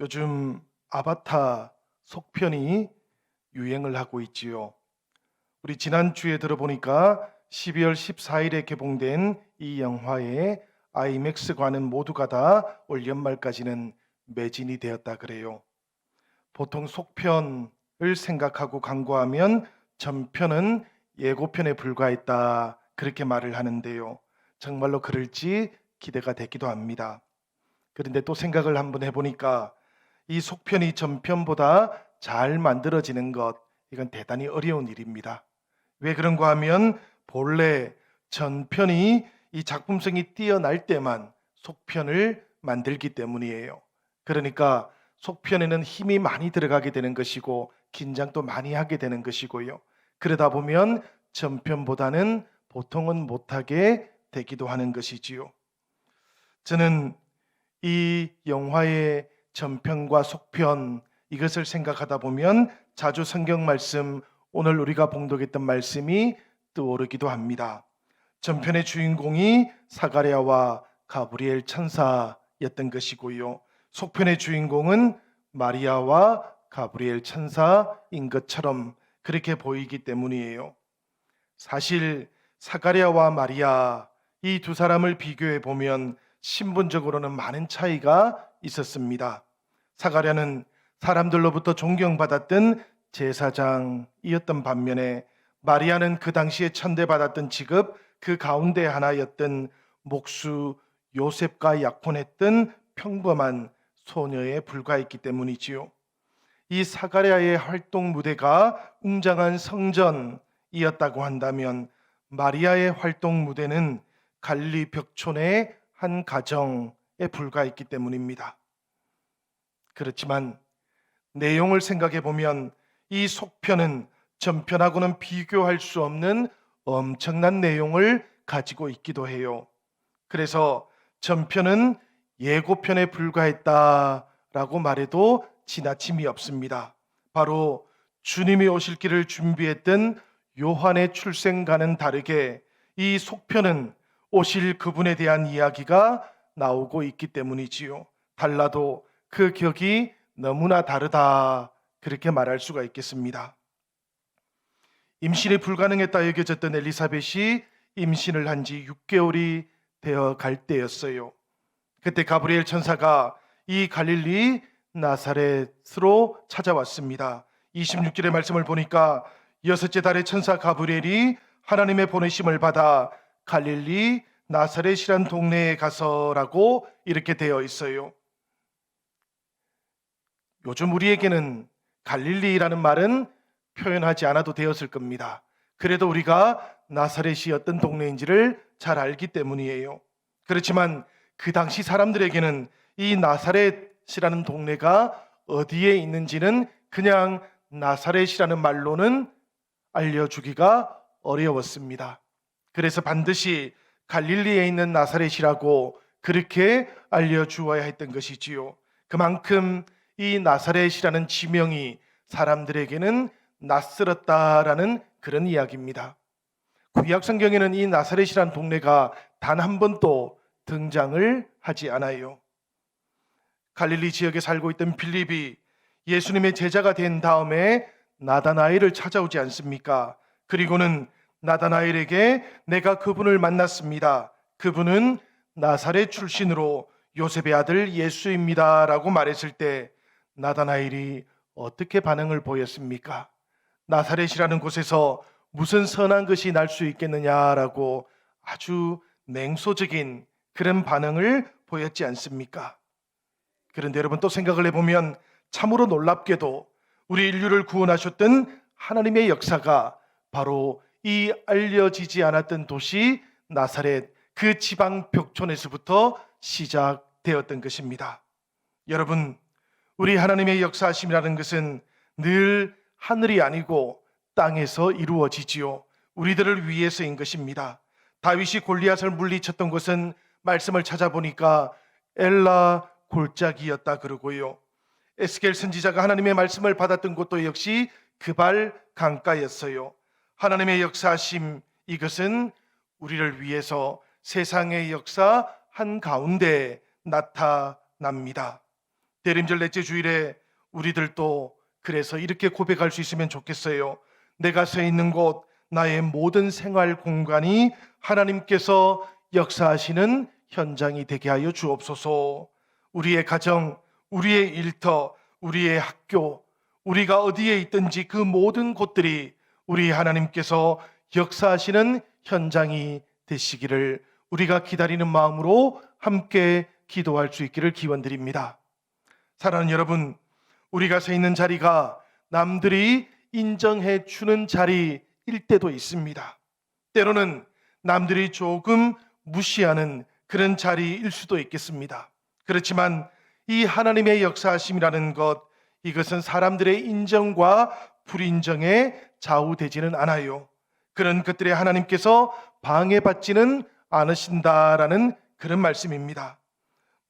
요즘 아바타 속편이 유행을 하고 있지요. 우리 지난주에 들어보니까 12월 14일에 개봉된 이 영화의 아이맥스관은 모두가 다 올 연말까지는 매진이 되었다 그래요. 보통 속편을 생각하고 광고하면 전편은 예고편에 불과했다 그렇게 말을 하는데요. 정말로 그럴지 기대가 되기도 합니다. 그런데 또 생각을 한번 해보니까 이 속편이 전편보다 잘 만들어지는 것, 이건 대단히 어려운 일입니다. 왜 그런가 하면 본래 전편이 이 작품성이 뛰어날 때만 속편을 만들기 때문이에요. 그러니까 속편에는 힘이 많이 들어가게 되는 것이고 긴장도 많이 하게 되는 것이고요. 그러다 보면 전편보다는 보통은 못하게 되기도 하는 것이지요. 저는 이 영화의 전편과 속편 이것을 생각하다 보면 자주 성경 말씀 오늘 우리가 봉독했던 말씀이 떠오르기도 합니다. 전편의 주인공이 사가랴와 가브리엘 천사였던 것이고요. 속편의 주인공은 마리아와 가브리엘 천사인 것처럼 그렇게 보이기 때문이에요. 사실 사가랴와 마리아 이 두 사람을 비교해 보면 신분적으로는 많은 차이가 있었습니다. 사가랴는 사람들로부터 존경받았던 제사장이었던 반면에 마리아는 그 당시에 천대받았던 직업 그 가운데 하나였던 목수 요셉과 약혼했던 평범한 소녀에 불과했기 때문이지요. 이 사가랴의 활동 무대가 웅장한 성전이었다고 한다면 마리아의 활동 무대는 갈리 벽촌의 한 가정에 불과했기 때문입니다. 그렇지만 내용을 생각해 보면 이 속편은 전편하고는 비교할 수 없는 엄청난 내용을 가지고 있기도 해요. 그래서 전편은 예고편에 불과했다라고 말해도 지나침이 없습니다. 바로 주님이 오실 길을 준비했던 요한의 출생과는 다르게 이 속편은 오실 그분에 대한 이야기가 나오고 있기 때문이지요. 달라도 그 격이 너무나 다르다. 그렇게 말할 수가 있겠습니다. 임신이 불가능했다 여겨졌던 엘리사벳이 임신을 한 지 6개월이 되어 갈 때였어요. 그때 가브리엘 천사가 이 갈릴리 나사렛으로 찾아왔습니다. 26절의 말씀을 보니까 여섯째 달에 천사 가브리엘이 하나님의 보내심을 받아 갈릴리 나사렛이란 동네에 가서라고 이렇게 되어 있어요. 요즘 우리에게는 갈릴리라는 말은 표현하지 않아도 되었을 겁니다. 그래도 우리가 나사렛이 어떤 동네인지를 잘 알기 때문이에요. 그렇지만 그 당시 사람들에게는 이 나사렛이라는 동네가 어디에 있는지는 그냥 나사렛이라는 말로는 알려주기가 어려웠습니다. 그래서 반드시 갈릴리에 있는 나사렛이라고 그렇게 알려주어야 했던 것이지요. 그만큼 이 나사렛이라는 지명이 사람들에게는 낯설었다라는 그런 이야기입니다. 구약 성경에는 이 나사렛이라는 동네가 단 한 번도 등장을 하지 않아요. 갈릴리 지역에 살고 있던 빌립이 예수님의 제자가 된 다음에 나다나엘을 찾아오지 않습니까? 그리고는 나다나엘에게 내가 그분을 만났습니다. 그분은 나사렛 출신으로 요셉의 아들 예수입니다라고 말했을 때 나다나엘이 어떻게 반응을 보였습니까? 나사렛이라는 곳에서 무슨 선한 것이 날 수 있겠느냐라고 아주 냉소적인 그런 반응을 보였지 않습니까? 그런데 여러분 또 생각을 해보면 참으로 놀랍게도 우리 인류를 구원하셨던 하나님의 역사가 바로 이 알려지지 않았던 도시 나사렛 그 지방 벽촌에서부터 시작되었던 것입니다. 여러분, 우리 하나님의 역사하심이라는 것은 늘 하늘이 아니고 땅에서 이루어지지요. 우리들을 위해서인 것입니다. 다윗이 골리앗을 물리쳤던 것은 말씀을 찾아보니까 엘라 골짜기였다 그러고요. 에스겔 선지자가 하나님의 말씀을 받았던 곳도 역시 그발 강가였어요. 하나님의 역사하심 이것은 우리를 위해서 세상의 역사 한 가운데 나타납니다. 대림절 넷째 주일에 우리들도 그래서 이렇게 고백할 수 있으면 좋겠어요. 내가 서 있는 곳, 나의 모든 생활 공간이 하나님께서 역사하시는 현장이 되게 하여 주옵소서. 우리의 가정, 우리의 일터, 우리의 학교, 우리가 어디에 있든지 그 모든 곳들이 우리 하나님께서 역사하시는 현장이 되시기를 우리가 기다리는 마음으로 함께 기도할 수 있기를 기원드립니다. 사랑하는 여러분, 우리가 서 있는 자리가 남들이 인정해 주는 자리일 때도 있습니다. 때로는 남들이 조금 무시하는 그런 자리일 수도 있겠습니다. 그렇지만 이 하나님의 역사하심이라는 것, 이것은 사람들의 인정과 불인정에 좌우되지는 않아요. 그런 것들에 하나님께서 방해받지는 않으신다라는 그런 말씀입니다.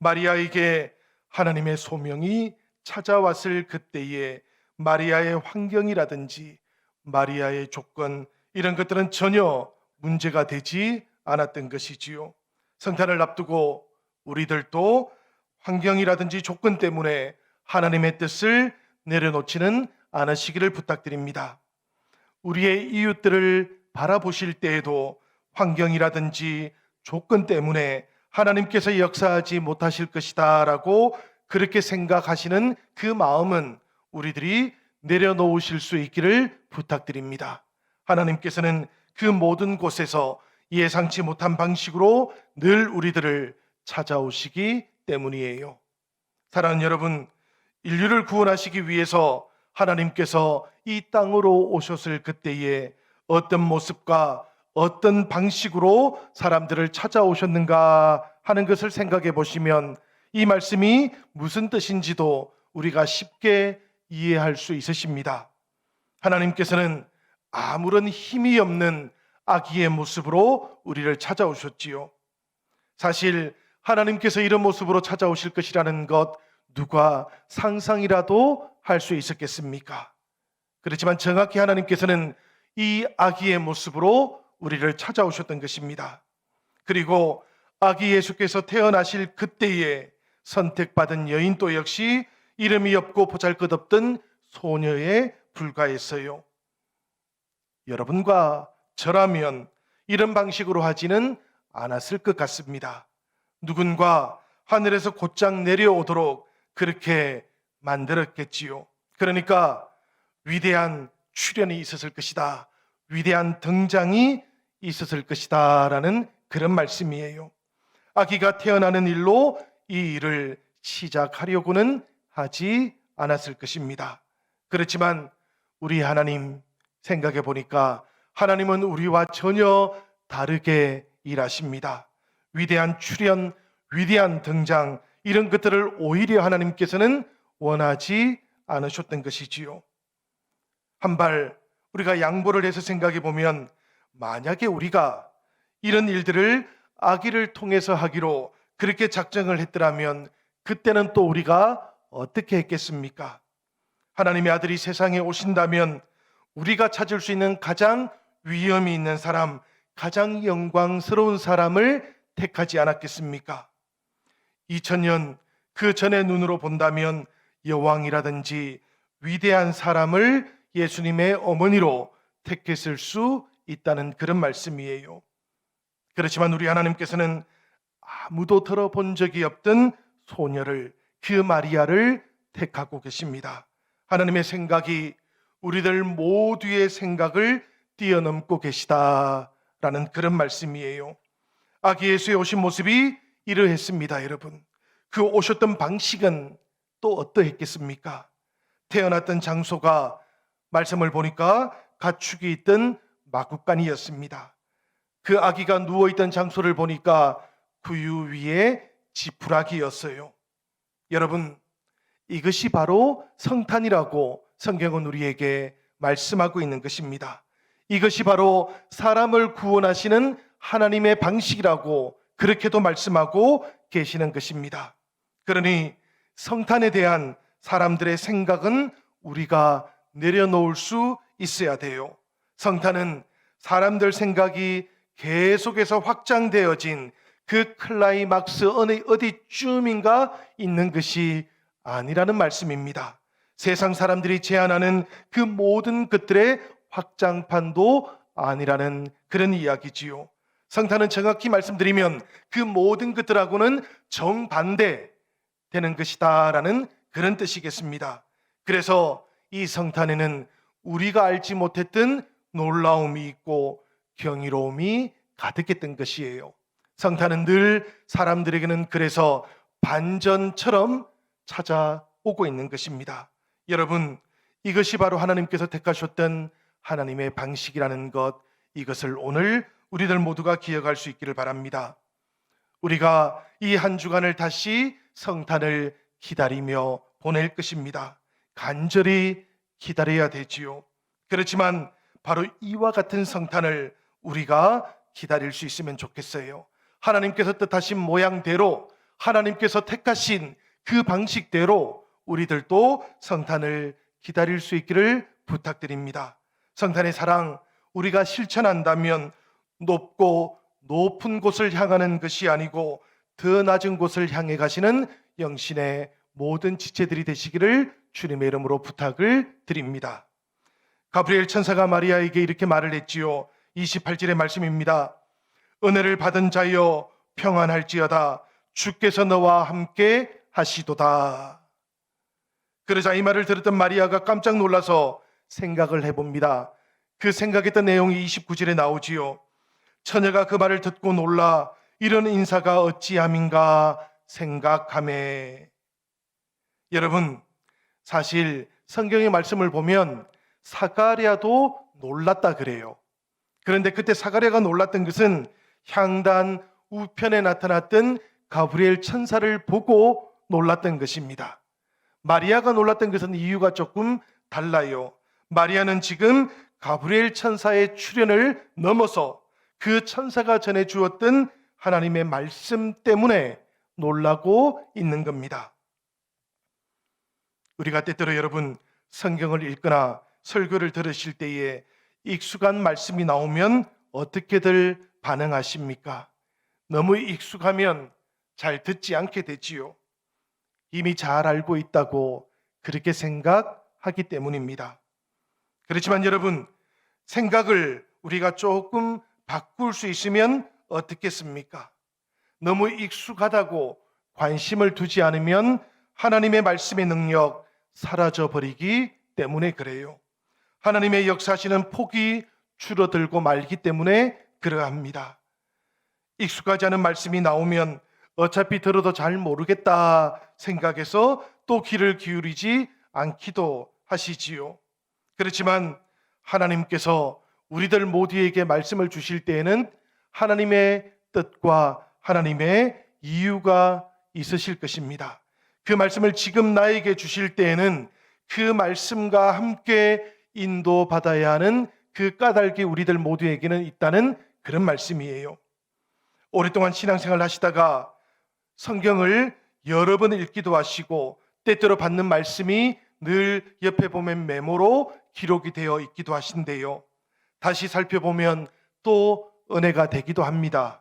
마리아에게 하나님의 소명이 찾아왔을 그때에 마리아의 환경이라든지 마리아의 조건 이런 것들은 전혀 문제가 되지 않았던 것이지요. 성탄을 앞두고 우리들도 환경이라든지 조건 때문에 하나님의 뜻을 내려놓지는 않으시기를 부탁드립니다. 우리의 이웃들을 바라보실 때에도 환경이라든지 조건 때문에 하나님께서 역사하지 못하실 것이다 라고 그렇게 생각하시는 그 마음은 우리들이 내려놓으실 수 있기를 부탁드립니다. 하나님께서는 그 모든 곳에서 예상치 못한 방식으로 늘 우리들을 찾아오시기 때문이에요. 사랑하는 여러분, 인류를 구원하시기 위해서 하나님께서 이 땅으로 오셨을 그때에 어떤 모습과 어떤 방식으로 사람들을 찾아오셨는가 하는 것을 생각해 보시면 이 말씀이 무슨 뜻인지도 우리가 쉽게 이해할 수 있으십니다. 하나님께서는 아무런 힘이 없는 아기의 모습으로 우리를 찾아오셨지요. 사실 하나님께서 이런 모습으로 찾아오실 것이라는 것 누가 상상이라도 할 수 있었겠습니까? 그렇지만 정확히 하나님께서는 이 아기의 모습으로 우리를 찾아오셨던 것입니다. 그리고 아기 예수께서 태어나실 그때에 선택받은 여인 또 역시 이름이 없고 보잘것없던 소녀에 불과했어요. 여러분과 저라면 이런 방식으로 하지는 않았을 것 같습니다. 누군가 하늘에서 곧장 내려오도록 그렇게 만들었겠지요. 그러니까 위대한 출현이 있었을 것이다. 위대한 등장이 있었을 것이다. 라는 그런 말씀이에요. 아기가 태어나는 일로 이 일을 시작하려고는 하지 않았을 것입니다. 그렇지만 우리 하나님 생각해 보니까 하나님은 우리와 전혀 다르게 일하십니다. 위대한 출현, 위대한 등장, 이런 것들을 오히려 하나님께서는 원하지 않으셨던 것이지요. 한 발 우리가 양보를 해서 생각해 보면 만약에 우리가 이런 일들을 아기를 통해서 하기로 그렇게 작정을 했더라면 그때는 또 우리가 어떻게 했겠습니까? 하나님의 아들이 세상에 오신다면 우리가 찾을 수 있는 가장 위험이 있는 사람, 가장 영광스러운 사람을 택하지 않았겠습니까? 2000년 그 전의 눈으로 본다면 여왕이라든지 위대한 사람을 예수님의 어머니로 택했을 수 있다는 그런 말씀이에요. 그렇지만 우리 하나님께서는 아무도 들어본 적이 없던 소녀를 그 마리아를 택하고 계십니다. 하나님의 생각이 우리들 모두의 생각을 뛰어넘고 계시다라는 그런 말씀이에요. 아기 예수의 오신 모습이 이러했습니다, 여러분. 그 오셨던 방식은 또 어떠했겠습니까? 태어났던 장소가 말씀을 보니까 가축이 있던 마국간이었습니다. 그 아기가 누워 있던 장소를 보니까 구유 위에 지푸라기였어요. 여러분, 이것이 바로 성탄이라고 성경은 우리에게 말씀하고 있는 것입니다. 이것이 바로 사람을 구원하시는 하나님의 방식이라고 그렇게도 말씀하고 계시는 것입니다. 그러니 성탄에 대한 사람들의 생각은 우리가 내려놓을 수 있어야 돼요. 성탄은 사람들 생각이 계속해서 확장되어진 그 클라이막스 어느 어디쯤인가 있는 것이 아니라는 말씀입니다. 세상 사람들이 제안하는 그 모든 것들의 확장판도 아니라는 그런 이야기지요. 성탄은 정확히 말씀드리면 그 모든 것들하고는 정반대 되는 것이다라는 그런 뜻이겠습니다. 그래서 이 성탄에는 우리가 알지 못했던 놀라움이 있고 경이로움이 가득했던 것이에요. 성탄은 늘 사람들에게는 그래서 반전처럼 찾아오고 있는 것입니다. 여러분, 이것이 바로 하나님께서 택하셨던 하나님의 방식이라는 것, 이것을 오늘 우리들 모두가 기억할 수 있기를 바랍니다. 우리가 이 한 주간을 다시 성탄을 기다리며 보낼 것입니다. 간절히 기다려야 되지요. 그렇지만 바로 이와 같은 성탄을 우리가 기다릴 수 있으면 좋겠어요. 하나님께서 뜻하신 모양대로 하나님께서 택하신 그 방식대로 우리들도 성탄을 기다릴 수 있기를 부탁드립니다. 성탄의 사랑 우리가 실천한다면 높고 높은 곳을 향하는 것이 아니고 더 낮은 곳을 향해 가시는 영신의 모든 지체들이 되시기를 주님의 이름으로 부탁을 드립니다. 가브리엘 천사가 마리아에게 이렇게 말을 했지요. 28절의 말씀입니다. 은혜를 받은 자여 평안할지어다 주께서 너와 함께 하시도다. 그러자 이 말을 들었던 마리아가 깜짝 놀라서 생각을 해봅니다. 그 생각했던 내용이 29절에 나오지요. 처녀가 그 말을 듣고 놀라 이런 인사가 어찌함인가 생각함에 여러분 사실 성경의 말씀을 보면 사가랴도 놀랐다 그래요. 그런데 그때 사가랴가 놀랐던 것은 향단 우편에 나타났던 가브리엘 천사를 보고 놀랐던 것입니다. 마리아가 놀랐던 것은 이유가 조금 달라요. 마리아는 지금 가브리엘 천사의 출현을 넘어서 그 천사가 전해 주었던 하나님의 말씀 때문에 놀라고 있는 겁니다. 우리가 때때로 여러분 성경을 읽거나 설교를 들으실 때에 익숙한 말씀이 나오면 어떻게들 반응하십니까? 너무 익숙하면 잘 듣지 않게 되지요. 이미 잘 알고 있다고 그렇게 생각하기 때문입니다. 그렇지만 여러분, 생각을 우리가 조금 바꿀 수 있으면 어떻겠습니까? 너무 익숙하다고 관심을 두지 않으면 하나님의 말씀의 능력 사라져 버리기 때문에 그래요. 하나님의 역사하시는 폭이 줄어들고 말기 때문에 그러합니다. 익숙하지 않은 말씀이 나오면 어차피 들어도 잘 모르겠다 생각해서 또 귀를 기울이지 않기도 하시지요. 그렇지만 하나님께서 우리들 모두에게 말씀을 주실 때에는 하나님의 뜻과 하나님의 이유가 있으실 것입니다. 그 말씀을 지금 나에게 주실 때에는 그 말씀과 함께 인도받아야 하는 그 까닭이 우리들 모두에게는 있다는 그런 말씀이에요. 오랫동안 신앙생활 하시다가 성경을 여러 번 읽기도 하시고 때때로 받는 말씀이 늘 옆에 보면 메모로 기록이 되어 있기도 하신데요. 다시 살펴보면 또 은혜가 되기도 합니다.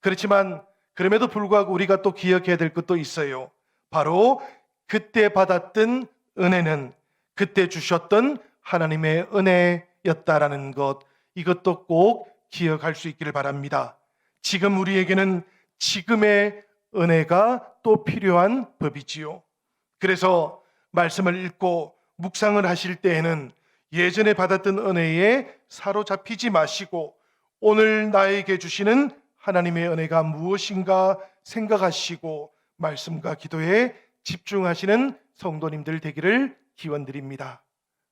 그렇지만 그럼에도 불구하고 우리가 또 기억해야 될 것도 있어요. 바로 그때 받았던 은혜는 그때 주셨던 하나님의 은혜였다라는 것 이것도 꼭 기억할 수 있기를 바랍니다. 지금 우리에게는 지금의 은혜가 또 필요한 법이지요. 그래서 말씀을 읽고 묵상을 하실 때에는 예전에 받았던 은혜에 사로잡히지 마시고 오늘 나에게 주시는 하나님의 은혜가 무엇인가 생각하시고 말씀과 기도에 집중하시는 성도님들 되기를 기원드립니다.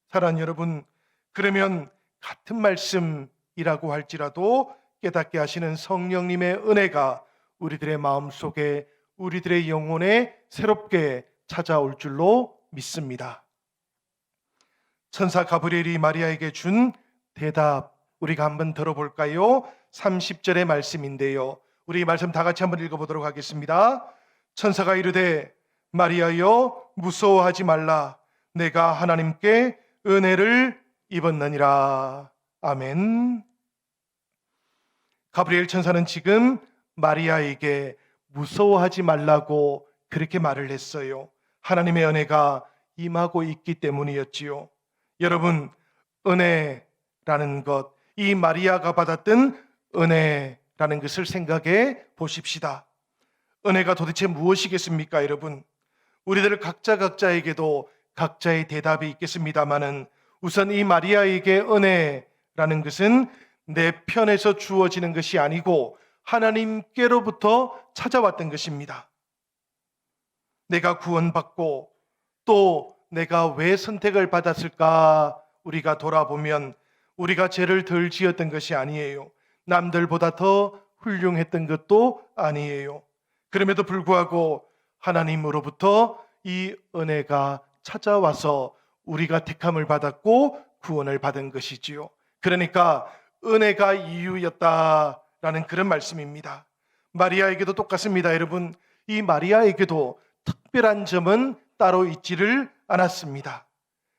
사랑하는 여러분, 그러면 같은 말씀이라고 할지라도 깨닫게 하시는 성령님의 은혜가 우리들의 마음 속에 우리들의 영혼에 새롭게 찾아올 줄로 믿습니다. 천사 가브리엘이 마리아에게 준 대답 우리가 한번 들어볼까요? 30절의 말씀인데요. 우리 이 말씀 다 같이 한번 읽어보도록 하겠습니다. 천사가 이르되 마리아여 무서워하지 말라 내가 하나님께 은혜를 입었느니라. 아멘. 가브리엘 천사는 지금 마리아에게 무서워하지 말라고 그렇게 말을 했어요. 하나님의 은혜가 임하고 있기 때문이었지요. 여러분, 은혜라는 것, 이 마리아가 받았던 은혜라는 것을 생각해 보십시다. 은혜가 도대체 무엇이겠습니까, 여러분? 우리들 각자 각자에게도 각자의 대답이 있겠습니다만은 우선 이 마리아에게 은혜라는 것은 내 편에서 주어지는 것이 아니고 하나님께로부터 찾아왔던 것입니다. 내가 구원받고 또 내가 왜 선택을 받았을까 우리가 돌아보면 우리가 죄를 덜 지었던 것이 아니에요. 남들보다 더 훌륭했던 것도 아니에요. 그럼에도 불구하고 하나님으로부터 이 은혜가 찾아와서 우리가 택함을 받았고 구원을 받은 것이지요. 그러니까 은혜가 이유였다라는 그런 말씀입니다. 마리아에게도 똑같습니다, 여러분. 이 마리아에게도 특별한 점은 따로 있지를 않았습니다.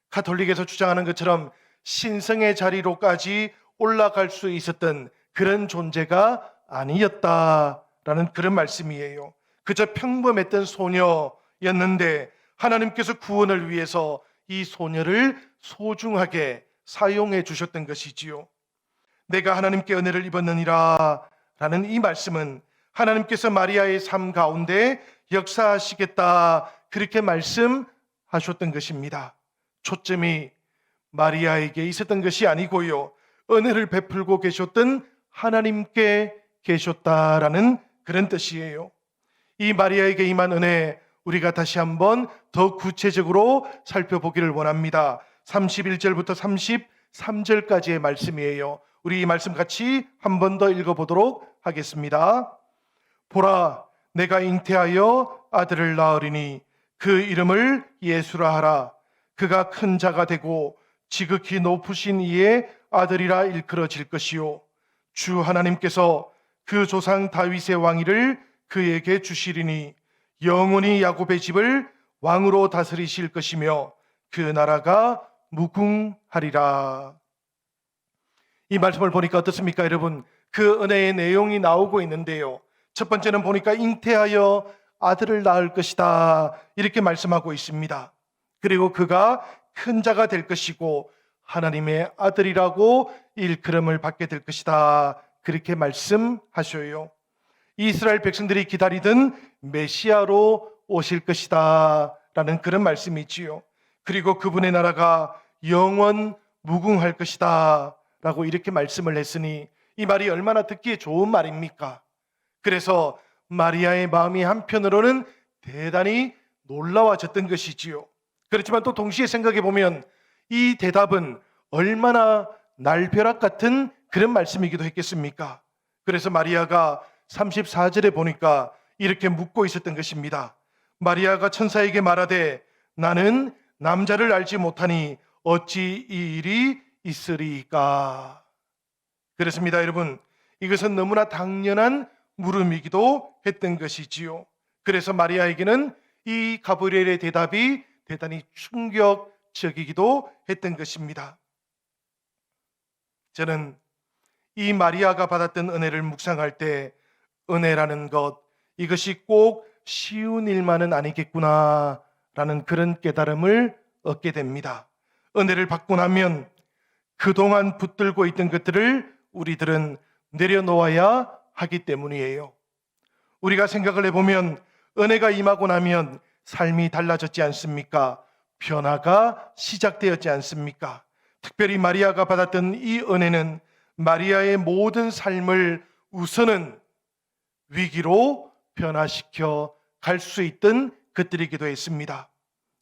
가톨릭에서 주장하는 것처럼 신성의 자리로까지 올라갈 수 있었던 그런 존재가 아니었다 라는 그런 말씀이에요. 그저 평범했던 소녀였는데 하나님께서 구원을 위해서 이 소녀를 소중하게 사용해 주셨던 것이지요. 내가 하나님께 은혜를 입었느니라 라는 이 말씀은 하나님께서 마리아의 삶 가운데 역사하시겠다 그렇게 말씀하셨던 것입니다. 초점이 마리아에게 있었던 것이 아니고요. 은혜를 베풀고 계셨던 하나님께 계셨다라는 그런 뜻이에요. 이 마리아에게 임한 은혜 우리가 다시 한번 더 구체적으로 살펴보기를 원합니다. 31절부터 33절까지의 말씀이에요. 우리 이 말씀 같이 한 번 더 읽어보도록 하겠습니다. 보라, 내가 잉태하여 아들을 낳으리니 그 이름을 예수라 하라. 그가 큰 자가 되고 지극히 높으신 이의 아들이라 일컬어질 것이요. 주 하나님께서 그 조상 다윗의 왕위를 그에게 주시리니 영원히 야곱의 집을 왕으로 다스리실 것이며 그 나라가 무궁하리라. 이 말씀을 보니까 어떻습니까, 여러분? 그 은혜의 내용이 나오고 있는데요. 첫 번째는 보니까 잉태하여 아들을 낳을 것이다. 이렇게 말씀하고 있습니다. 그리고 그가 큰 자가 될 것이고 하나님의 아들이라고 일컬음을 받게 될 것이다. 그렇게 말씀하셔요. 이스라엘 백성들이 기다리던 메시아로 오실 것이다. 라는 그런 말씀이지요. 그리고 그분의 나라가 영원 무궁할 것이다. 라고 이렇게 말씀을 했으니 이 말이 얼마나 듣기에 좋은 말입니까? 그래서 마리아의 마음이 한편으로는 대단히 놀라워졌던 것이지요. 그렇지만 또 동시에 생각해 보면 이 대답은 얼마나 날벼락 같은 그런 말씀이기도 했겠습니까? 그래서 마리아가 34절에 보니까 이렇게 묻고 있었던 것입니다. 마리아가 천사에게 말하되 나는 남자를 알지 못하니 어찌 이 일이 있으리까? 그렇습니다, 여러분. 이것은 너무나 당연한 물음이기도 했던 것이지요. 그래서 마리아에게는 이 가브리엘의 대답이 대단히 충격적이기도 했던 것입니다. 저는 이 마리아가 받았던 은혜를 묵상할 때 은혜라는 것 이것이 꼭 쉬운 일만은 아니겠구나라는 그런 깨달음을 얻게 됩니다. 은혜를 받고 나면 그동안 붙들고 있던 것들을 우리들은 내려놓아야 하기 때문이에요. 우리가 생각을 해보면 은혜가 임하고 나면 삶이 달라졌지 않습니까? 변화가 시작되었지 않습니까? 특별히 마리아가 받았던 이 은혜는 마리아의 모든 삶을 우선은 위기로 변화시켜 갈 수 있던 것들이기도 했습니다.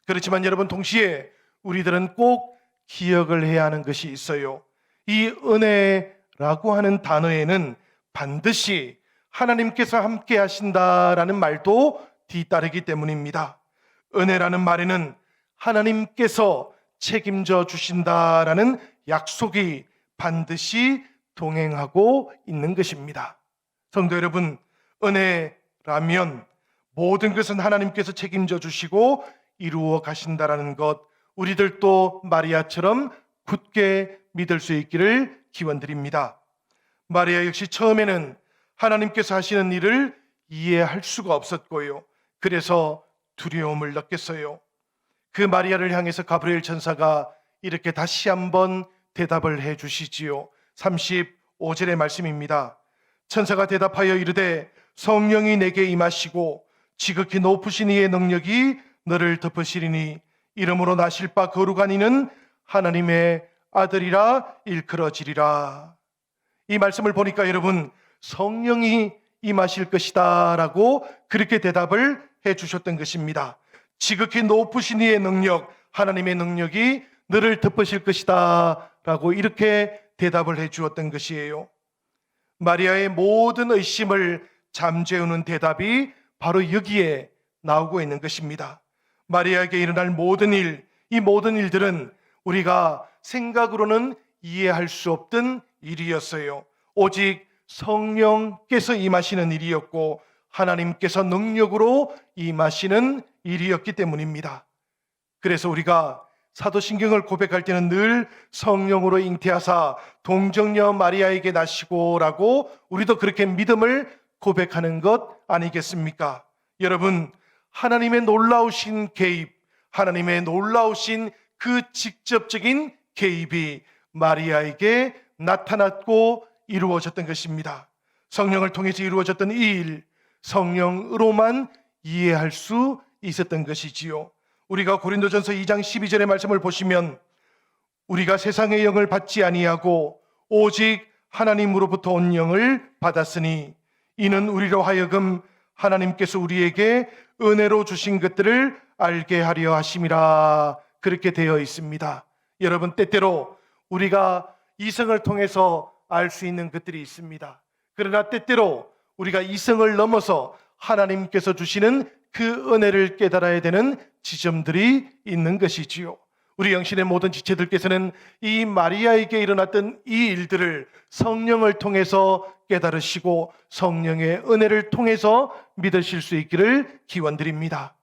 그렇지만 여러분 동시에 우리들은 꼭 기억을 해야 하는 것이 있어요. 이 은혜라고 하는 단어에는 반드시 하나님께서 함께 하신다라는 말도 뒤따르기 때문입니다. 은혜라는 말에는 하나님께서 책임져 주신다라는 약속이 반드시 동행하고 있는 것입니다. 성도 여러분, 은혜라면 모든 것은 하나님께서 책임져 주시고 이루어 가신다라는 것, 우리들도 마리아처럼 굳게 믿을 수 있기를 기원드립니다. 마리아 역시 처음에는 하나님께서 하시는 일을 이해할 수가 없었고요. 그래서 두려움을 느꼈어요. 그 마리아를 향해서 가브리엘 천사가 이렇게 다시 한번 대답을 해 주시지요. 35절의 말씀입니다. 천사가 대답하여 이르되 성령이 내게 임하시고 지극히 높으신 이의 능력이 너를 덮으시리니 이름으로 나실 바 거룩한 이는 하나님의 아들이라 일컬어지리라. 이 말씀을 보니까 여러분 성령이 임하실 것이다 라고 그렇게 대답을 해 주셨던 것입니다. 지극히 높으신 이의 능력, 하나님의 능력이 너를 덮으실 것이다 라고 이렇게 대답을 해 주었던 것이에요. 마리아의 모든 의심을 잠재우는 대답이 바로 여기에 나오고 있는 것입니다. 마리아에게 일어날 모든 일, 이 모든 일들은 우리가 생각으로는 이해할 수 없던 일이었어요. 오직 성령께서 임하시는 일이었고 하나님께서 능력으로 임하시는 일이었기 때문입니다. 그래서 우리가 사도신경을 고백할 때는 늘 성령으로 잉태하사 동정녀 마리아에게 나시고라고 우리도 그렇게 믿음을 고백하는 것 아니겠습니까? 여러분, 하나님의 놀라우신 개입, 하나님의 놀라우신 그 직접적인 개입이 마리아에게 나타났고 이루어졌던 것입니다. 성령을 통해서 이루어졌던 이 일, 성령으로만 이해할 수 있었던 것이지요. 우리가 고린도전서 2장 12절의 말씀을 보시면 우리가 세상의 영을 받지 아니하고 오직 하나님으로부터 온 영을 받았으니 이는 우리로 하여금 하나님께서 우리에게 은혜로 주신 것들을 알게 하려 하심이라 그렇게 되어 있습니다. 여러분 때때로 우리가 이성을 통해서 알 수 있는 것들이 있습니다. 그러나 때때로 우리가 이성을 넘어서 하나님께서 주시는 그 은혜를 깨달아야 되는 지점들이 있는 것이지요. 우리 영신의 모든 지체들께서는 이 마리아에게 일어났던 이 일들을 성령을 통해서 깨달으시고 성령의 은혜를 통해서 믿으실 수 있기를 기원드립니다.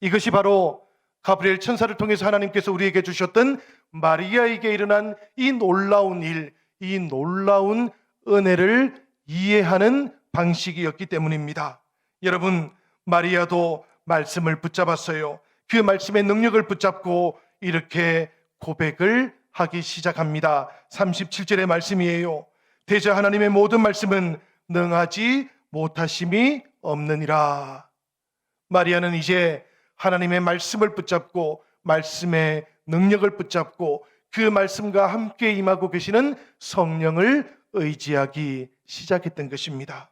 이것이 바로 가브리엘 천사를 통해서 하나님께서 우리에게 주셨던 마리아에게 일어난 이 놀라운 일, 이 놀라운 은혜를 이해하는 방식이었기 때문입니다. 여러분, 마리아도 말씀을 붙잡았어요. 그 말씀의 능력을 붙잡고 이렇게 고백을 하기 시작합니다. 37절의 말씀이에요. 대저 하나님의 모든 말씀은 능하지 못하심이 없느니라. 마리아는 이제 하나님의 말씀을 붙잡고 말씀의 능력을 붙잡고 그 말씀과 함께 임하고 계시는 성령을 의지하기 시작했던 것입니다.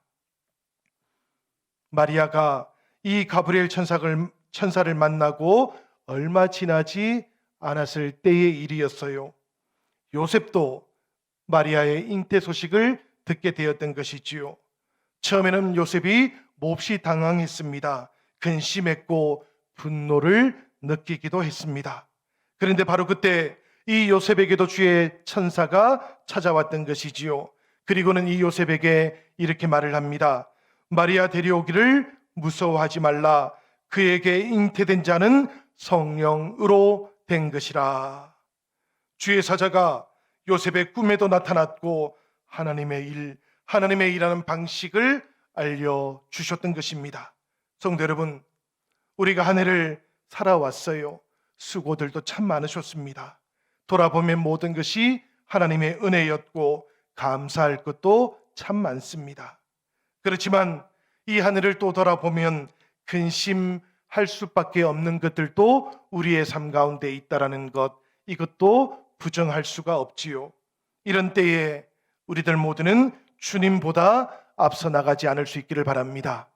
마리아가 이 가브리엘 천사를, 천사를 만나고 얼마 지나지 않았을 때의 일이었어요. 요셉도 마리아의 잉태 소식을 듣게 되었던 것이지요. 처음에는 요셉이 몹시 당황했습니다. 근심했고 분노를 느끼기도 했습니다. 그런데 바로 그때 이 요셉에게도 주의 천사가 찾아왔던 것이지요. 그리고는 이 요셉에게 이렇게 말을 합니다. 마리아 데려오기를 무서워하지 말라. 그에게 잉태된 자는 성령으로 된 것이라. 주의 사자가 요셉의 꿈에도 나타났고 하나님의 일, 하나님의 일하는 방식을 알려 주셨던 것입니다. 성도 여러분, 우리가 한 해를 살아왔어요. 수고들도 참 많으셨습니다. 돌아보면 모든 것이 하나님의 은혜였고 감사할 것도 참 많습니다. 그렇지만 이 하늘을 또 돌아보면 근심할 수밖에 없는 것들도 우리의 삶 가운데 있다라는 것 이것도 부정할 수가 없지요. 이런 때에 우리들 모두는 주님보다 앞서 나가지 않을 수 있기를 바랍니다.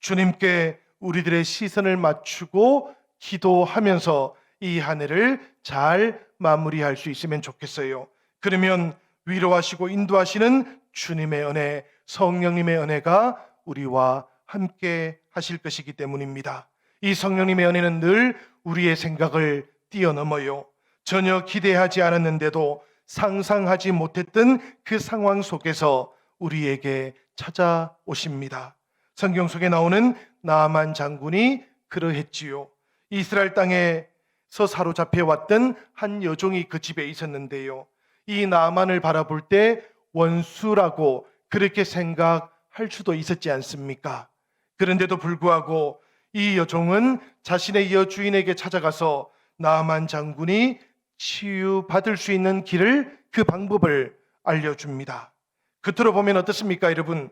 주님께 우리들의 시선을 맞추고 기도하면서 이 한 해를 잘 마무리할 수 있으면 좋겠어요. 그러면 위로하시고 인도하시는 주님의 은혜, 성령님의 은혜가 우리와 함께 하실 것이기 때문입니다. 이 성령님의 은혜는 늘 우리의 생각을 뛰어넘어요. 전혀 기대하지 않았는데도 상상하지 못했던 그 상황 속에서 우리에게 찾아오십니다. 성경 속에 나오는 나만 장군이 그러했지요. 이스라엘 땅에서 사로잡혀 왔던 한 여종이 그 집에 있었는데요. 이 나만을 바라볼 때 원수라고 그렇게 생각 할 수도 있었지 않습니까? 그런데도 불구하고 이 여종은 자신의 여주인에게 찾아가서 나만 장군이 치유받을 수 있는 길을 그 방법을 알려줍니다. 겉으로 보면 어떻습니까, 여러분?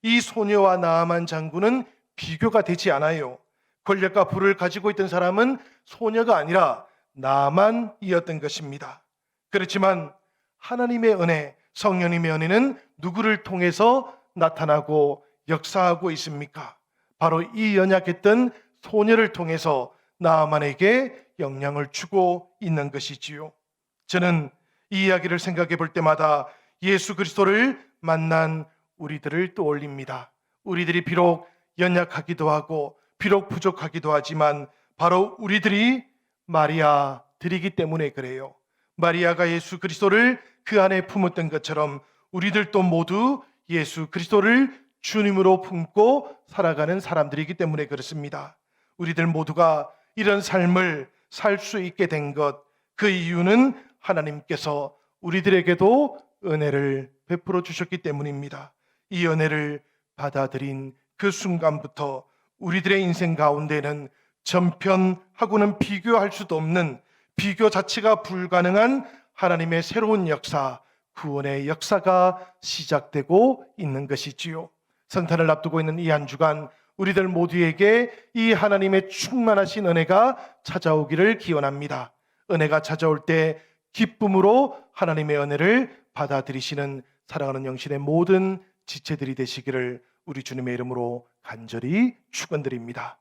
이 소녀와 나아만 장군은 비교가 되지 않아요. 권력과 부를 가지고 있던 사람은 소녀가 아니라 나만이었던 것입니다. 그렇지만 하나님의 은혜, 성령님의 은혜는 누구를 통해서 나타나고 역사하고 있습니까? 바로 이 연약했던 소녀를 통해서 나아만에게 영향을 주고 있는 것이지요. 저는 이 이야기를 생각해 볼 때마다 예수 그리스도를 만난 우리들을 떠올립니다. 우리들이 비록 연약하기도 하고 비록 부족하기도 하지만 바로 우리들이 마리아 들이기 때문에 그래요. 마리아가 예수 그리스도를 그 안에 품었던 것처럼 우리들도 모두 예수 그리스도를 주님으로 품고 살아가는 사람들이기 때문에 그렇습니다. 우리들 모두가 이런 삶을 살 수 있게 된 것, 그 이유는 하나님께서 우리들에게도 은혜를 베풀어 주셨기 때문입니다. 이 은혜를 받아들인 그 순간부터 우리들의 인생 가운데는 전편하고는 비교할 수도 없는 비교 자체가 불가능한 하나님의 새로운 역사, 구원의 역사가 시작되고 있는 것이지요. 성탄을 앞두고 있는 이 한 주간 우리들 모두에게 이 하나님의 충만하신 은혜가 찾아오기를 기원합니다. 은혜가 찾아올 때 기쁨으로 하나님의 은혜를 받아들이시는 사랑하는 영신의 모든 지체들이 되시기를 우리 주님의 이름으로 간절히 축원드립니다.